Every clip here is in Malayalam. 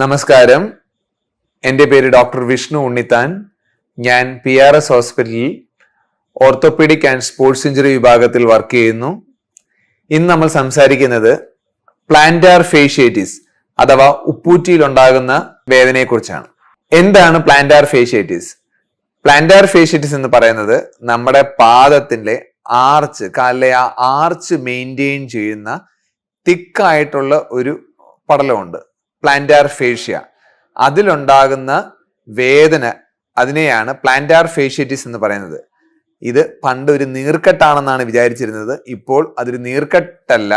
നമസ്കാരം. എന്റെ പേര് ഡോക്ടർ വിഷ്ണു ഉണ്ണിത്താൻ. ഞാൻ പി ആർ എസ് ഹോസ്പിറ്റലിൽ ഓർത്തോപീഡിക് ആൻഡ് സ്പോർട്സ് ഇഞ്ചുറി വിഭാഗത്തിൽ വർക്ക് ചെയ്യുന്നു. ഇന്ന് നമ്മൾ സംസാരിക്കുന്നത് പ്ലാന്റാർ ഫേഷ്യേറ്റിസ് അഥവാ ഉപ്പൂറ്റിയിൽ ഉണ്ടാകുന്ന വേദനയെക്കുറിച്ചാണ്. എന്താണ് പ്ലാന്റാർ ഫേഷ്യേറ്റിസ്? പ്ലാന്റാർ ഫേഷ്യേറ്റിസ് എന്ന് പറയുന്നത് നമ്മുടെ പാദത്തിന്റെ ആർച്ച് കാലിലെ ആ ആർച്ച് മെയിന്റെയിൻ ചെയ്യുന്ന തിക്കായിട്ടുള്ള ഒരു പടലമുണ്ട്. പ്ലാന്റാർ ഫേഷ്യ അതിലുണ്ടാകുന്ന വേദന അതിനെയാണ് പ്ലാന്റാർ ഫേഷ്യറ്റിസ് എന്ന് പറയുന്നത്. ഇത് പണ്ട് ഒരു നീർക്കെട്ടാണെന്നാണ് വിചാരിച്ചിരുന്നത്. ഇപ്പോൾ അതൊരു നീർക്കെട്ടല്ല.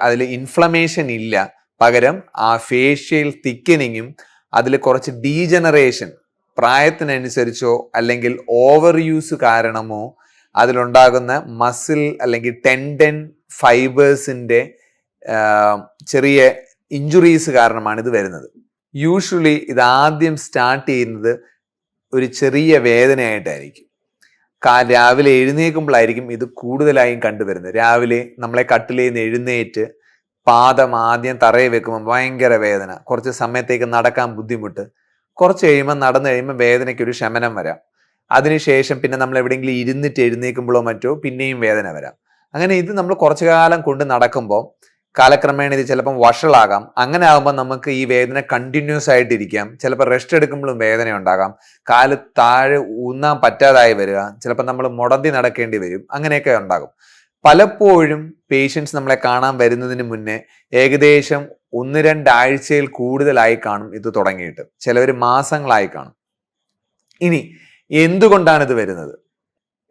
അതിൽ ഇൻഫ്ലമേഷൻ ഇല്ല. പകരം ആ ഫേഷ്യൽ തിക്കനിങ്ങും അതിൽ കുറച്ച് ഡീജനറേഷൻ പ്രായത്തിനനുസരിച്ചോ അല്ലെങ്കിൽ ഓവർ യൂസ് കാരണമോ അതിലുണ്ടാകുന്ന മസിൽ അല്ലെങ്കിൽ ടെൻഡൻ ഫൈബേഴ്സിന്റെ ചെറിയ ഇഞ്ചുറീസ് കാരണമാണ് ഇത് വരുന്നത്. യൂഷ്വലി ഇത് ആദ്യം സ്റ്റാർട്ട് ചെയ്യുന്നത് ഒരു ചെറിയ വേദനയായിട്ടായിരിക്കും. രാവിലെ എഴുന്നേൽക്കുമ്പോഴായിരിക്കും ഇത് കൂടുതലായും കണ്ടുവരുന്നത്. രാവിലെ നമ്മളെ കട്ടിലേ നിന്ന് എഴുന്നേറ്റ് പാദം ആദ്യം തറയിൽ വെക്കുമ്പോൾ ഭയങ്കര വേദന. കുറച്ച് സമയത്തേക്ക് നടക്കാൻ ബുദ്ധിമുട്ട്. കുറച്ച് കഴിയുമ്പോൾ നടന്നു കഴിയുമ്പോൾ വേദനയ്ക്ക് ഒരു ശമനം വരാം. അതിനുശേഷം പിന്നെ നമ്മൾ എവിടെയെങ്കിലും ഇരുന്നിട്ട് എഴുന്നേൽക്കുമ്പോഴോ മറ്റോ പിന്നെയും വേദന വരാം. അങ്ങനെ ഇത് നമ്മൾ കുറച്ചു കാലം കൊണ്ട് നടക്കുമ്പോൾ കാലക്രമേണ ഇത് ചിലപ്പം വഷളാകാം. അങ്ങനെ ആകുമ്പോൾ നമുക്ക് ഈ വേദന കണ്ടിന്യൂസ് ആയിട്ടിരിക്കാം. ചിലപ്പോൾ റെസ്റ്റ് എടുക്കുമ്പോഴും വേദന ഉണ്ടാകാം. കാൽ താഴെ ഊന്നാൻ പറ്റാതായി വരിക. ചിലപ്പോൾ നമ്മൾ മുടന്തി നടക്കേണ്ടി വരും. അങ്ങനെയൊക്കെ ഉണ്ടാകും. പലപ്പോഴും പേഷ്യൻസ് നമ്മളെ കാണാൻ വരുന്നതിന് മുന്നേ ഏകദേശം ഒന്ന് രണ്ടാഴ്ചയിൽ കൂടുതലായി കാണും ഇത് തുടങ്ങിയിട്ട്. ചിലവർ മാസങ്ങളായി കാണും. ഇനി എന്തുകൊണ്ടാണ് ഇത് വരുന്നത്?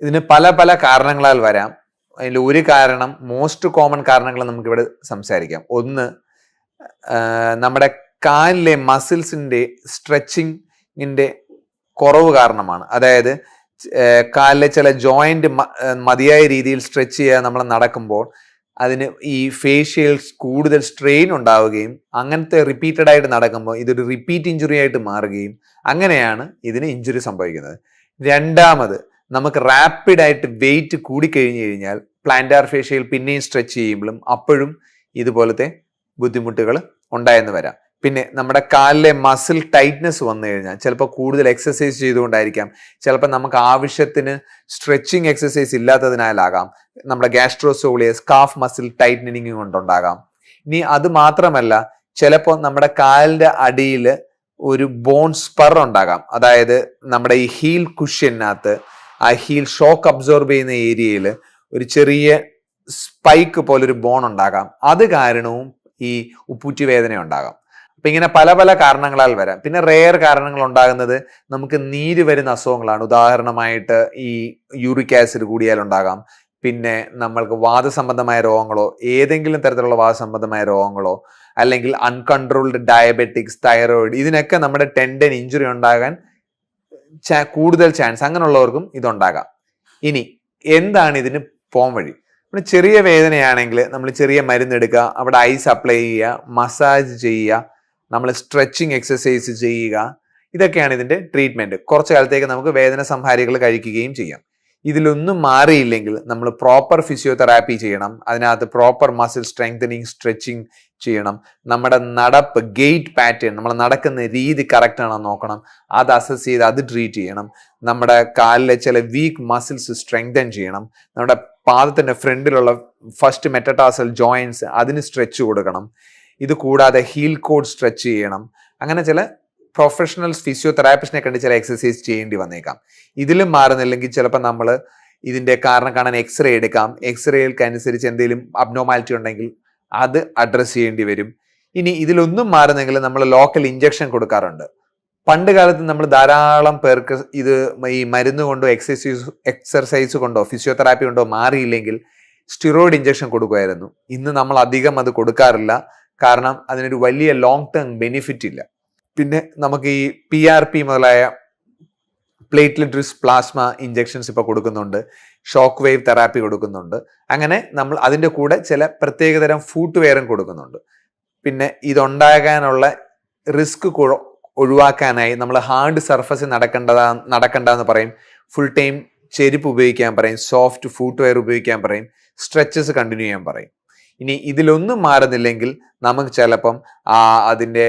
ഇതിന് പല പല കാരണങ്ങളാൽ വരാം. അതിൽ ഒരു കാരണം മോസ്റ്റ് കോമൺ കാരണങ്ങൾ നമുക്കിവിടെ സംസാരിക്കാം. ഒന്ന് നമ്മുടെ കാലിലെ മസിൽസിന്റെ സ്ട്രെച്ചിങ്ങിന്റെ കുറവ് കാരണമാണ്. അതായത് കാലിലെ ചില ജോയിന്റ് മതിയായ രീതിയിൽ സ്ട്രെച്ച് ചെയ്യാൻ നമ്മൾ നടക്കുമ്പോൾ അതിന് ഈ ഫേഷ്യൽസ് കൂടുതൽ സ്ട്രെയിൻ ഉണ്ടാവുകയും അങ്ങനത്തെ റിപ്പീറ്റഡ് ആയിട്ട് നടക്കുമ്പോൾ ഇതൊരു റിപ്പീറ്റ് ഇഞ്ചുറി ആയിട്ട് മാറുകയും അങ്ങനെയാണ് ഇതിന് ഇഞ്ചുറി സംഭവിക്കുന്നത്. രണ്ടാമത് നമുക്ക് റാപ്പിഡായിട്ട് വെയിറ്റ് കൂടിക്കഴിഞ്ഞു കഴിഞ്ഞാൽ പ്ലാന്റാർ ഫേഷ്യയിൽ പിന്നെയും സ്ട്രെച്ച് ചെയ്യുമ്പോഴും അപ്പോഴും ഇതുപോലത്തെ ബുദ്ധിമുട്ടുകൾ ഉണ്ടായെന്ന് വരാം. പിന്നെ നമ്മുടെ കാലിലെ മസിൽ ടൈറ്റ്നെസ് വന്നു കഴിഞ്ഞാൽ ചിലപ്പോൾ കൂടുതൽ എക്സസൈസ് ചെയ്തുകൊണ്ടായിരിക്കാം. ചിലപ്പോൾ നമുക്ക് ആവശ്യത്തിന് സ്ട്രെച്ചിങ് എക്സസൈസ് ഇല്ലാത്തതിനാലാകാം. നമ്മുടെ ഗ്യാസ്ട്രോസോളിയസ് കാഫ് മസിൽ ടൈറ്റനിങ് കൊണ്ടുണ്ടാകാം. ഇനി അത് മാത്രമല്ല ചിലപ്പോൾ നമ്മുടെ കാലിന്റെ അടിയിൽ ഒരു ബോൺ സ്പർ ഉണ്ടാകാം. അതായത് നമ്മുടെ ഈ ഹീൽ കുഷ്യനകത്ത് ആ ഹീൽ ഷോക്ക് അബ്സോർബ് ചെയ്യുന്ന ഏരിയയിൽ ഒരു ചെറിയ സ്പൈക്ക് പോലൊരു ബോൺ ഉണ്ടാകാം. അത് കാരണവും ഈ ഉപ്പൂറ്റി വേദന ഉണ്ടാകാം. അപ്പം ഇങ്ങനെ പല പല കാരണങ്ങളാൽ വരാം. പിന്നെ റെയർ കാരണങ്ങൾ ഉണ്ടാകുന്നത് നമുക്ക് നീര് വരുന്ന അസുഖങ്ങളാണ്. ഉദാഹരണമായിട്ട് ഈ യൂറിക് ആസിഡ് കൂടിയാൽ ഉണ്ടാകാം. പിന്നെ നമ്മൾക്ക് വാദസംബന്ധമായ രോഗങ്ങളോ ഏതെങ്കിലും തരത്തിലുള്ള വാദസംബന്ധമായ രോഗങ്ങളോ അല്ലെങ്കിൽ അൺകൺട്രോൾഡ് ഡയബറ്റിക്സ് തൈറോയിഡ് ഇതിനൊക്കെ നമ്മുടെ ടെൻഡൻ ഇഞ്ചുറി ഉണ്ടാകാൻ കൂടുതൽ ചാൻസ് അങ്ങനെയുള്ളവർക്കും ഇതുണ്ടാകാം. ഇനി എന്താണ് ഇതിന് പോം വഴി? നമ്മൾ ചെറിയ വേദനയാണെങ്കിൽ നമ്മൾ ചെറിയ മരുന്ന് എടുക്കുക അവിടെ ഐസ് അപ്ലൈ ചെയ്യുക മസാജ് ചെയ്യുക നമ്മൾ സ്ട്രെച്ചിങ് എക്സസൈസ് ചെയ്യുക ഇതൊക്കെയാണ് ഇതിന്റെ ട്രീറ്റ്മെന്റ് കുറച്ച് കാലത്തേക്ക് നമുക്ക് വേദന സംഹാരികൾ കഴിക്കുകയും ചെയ്യാം. ഇതിലൊന്നും മാറിയില്ലെങ്കിൽ നമ്മൾ പ്രോപ്പർ ഫിസിയോതെറാപ്പി ചെയ്യണം. അതിനകത്ത് പ്രോപ്പർ മസിൽ സ്ട്രെങ്തനിങ് സ്ട്രെച്ചിങ് ചെയ്യണം. നമ്മുടെ നടപ്പ് ഗെയ്റ്റ് പാറ്റേൺ നമ്മൾ നടക്കുന്ന രീതി കറക്റ്റ് ആണോ നോക്കണം. അത് അസസ് ചെയ്ത് അത് ട്രീറ്റ് ചെയ്യണം. നമ്മുടെ കാലിലെ ചില വീക്ക് മസിൽസ് സ്ട്രെങ്തൻ ചെയ്യണം. നമ്മുടെ പാദത്തിന്റെ ഫ്രണ്ടിലുള്ള ഫസ്റ്റ് മെറ്റടാസൽ ജോയിൻസ് അതിന് സ്ട്രെച്ച് കൊടുക്കണം. ഇത് കൂടാതെ ഹീൽ കോഡ് സ്ട്രെച്ച് ചെയ്യണം. അങ്ങനെ ചില പ്രൊഫഷണൽസ് ഫിസിയോതെറാപ്പിസ്റ്റിനെ കണ്ട് ചില എക്സസൈസ് ചെയ്യേണ്ടി വന്നേക്കാം. ഇതിലും മാറുന്നില്ലെങ്കിൽ ചിലപ്പോൾ നമ്മൾ ഇതിന്റെ കാരണം കാണാൻ എക്സ്റേ എടുക്കാം. എക്സ്റേകൾക്കനുസരിച്ച് എന്തെങ്കിലും അബ്നോമാലിറ്റി ഉണ്ടെങ്കിൽ അത് അഡ്രസ്സ് ചെയ്യേണ്ടി വരും. ഇനി ഇതിലൊന്നും മാറുന്നെങ്കിൽ നമ്മൾ ലോക്കൽ ഇഞ്ചക്ഷൻ കൊടുക്കാറുണ്ട്. പണ്ട് കാലത്ത് നമ്മൾ ധാരാളം പേർക്ക് ഇത് ഈ മരുന്ന് കൊണ്ടോ എക്സസൈസ് എക്സർസൈസ് കൊണ്ടോ ഫിസിയോതെറാപ്പി കൊണ്ടോ മാറിയില്ലെങ്കിൽ സ്റ്റിറോയിഡ് ഇഞ്ചക്ഷൻ കൊടുക്കുമായിരുന്നു. ഇന്ന് നമ്മൾ അധികം അത് കൊടുക്കാറില്ല. കാരണം അതിനൊരു വലിയ ലോങ് ടേം ബെനിഫിറ്റ് ഇല്ല. പിന്നെ നമുക്ക് ഈ പി ആർ പി മുതലായ പ്ലേറ്റ്ലെറ്റ് റിസ് പ്ലാസ്മ ഇഞ്ചെക്ഷൻസ് ഇപ്പോൾ കൊടുക്കുന്നുണ്ട്. ഷോക്ക് വേവ് തെറാപ്പി കൊടുക്കുന്നുണ്ട്. അങ്ങനെ നമ്മൾ അതിന്റെ കൂടെ ചില പ്രത്യേകതരം ഫൂട്ട് വെയറും കൊടുക്കുന്നുണ്ട്. പിന്നെ ഇതുണ്ടാകാനുള്ള റിസ്ക് ഒഴിവാക്കാനായി നമ്മൾ ഹാർഡ് സർഫസിൽ നടക്കേണ്ടതാ നടക്കേണ്ടതെന്ന് പറയും. ഫുൾ ടൈം ചെരുപ്പ് ഉപയോഗിക്കാൻ പറയും. സോഫ്റ്റ് ഫൂട്ട് വെയർ ഉപയോഗിക്കാൻ പറയും. സ്ട്രെച്ചസ് കണ്ടിന്യൂ ചെയ്യാൻ പറയും. ഇനി ഇതിലൊന്നും മാറുന്നില്ലെങ്കിൽ നമുക്ക് ചിലപ്പം അതിന്റെ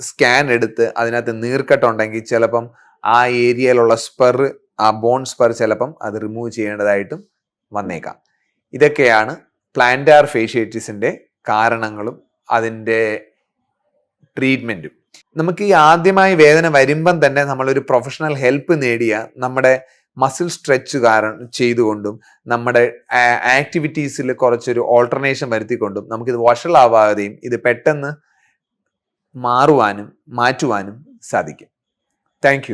സ്കാൻ എടുത്ത് അതിനകത്ത് നീർക്കെട്ടുണ്ടെങ്കിൽ ചിലപ്പം ആ ഏരിയയിലുള്ള സ്പെർ ആ ബോൺ സ്പെർ ചിലപ്പം അത് റിമൂവ് ചെയ്യേണ്ടതായിട്ടും വന്നേക്കാം. ഇതൊക്കെയാണ് പ്ലാന്റാർ ഫേഷ്യേറ്റിസിന്റെ കാരണങ്ങളും അതിന്റെ ട്രീറ്റ്മെന്റും നമുക്ക് ഈ ആദ്യമായി വേദന വരുമ്പം തന്നെ നമ്മളൊരു പ്രൊഫഷണൽ ഹെൽപ്പ് നേടിയ നമ്മുടെ മസിൽ സ്ട്രെച്ച് കാരണം ചെയ്തുകൊണ്ടും നമ്മുടെ ആക്ടിവിറ്റീസിൽ കുറച്ചൊരു ഓൾട്ടർനേഷൻ വരുത്തിക്കൊണ്ടും നമുക്കിത് വഷളാവാതെയും ഇത് പെട്ടെന്ന് മാറുവാനും മാറ്റുവാനും സാധിക്കും. താങ്ക്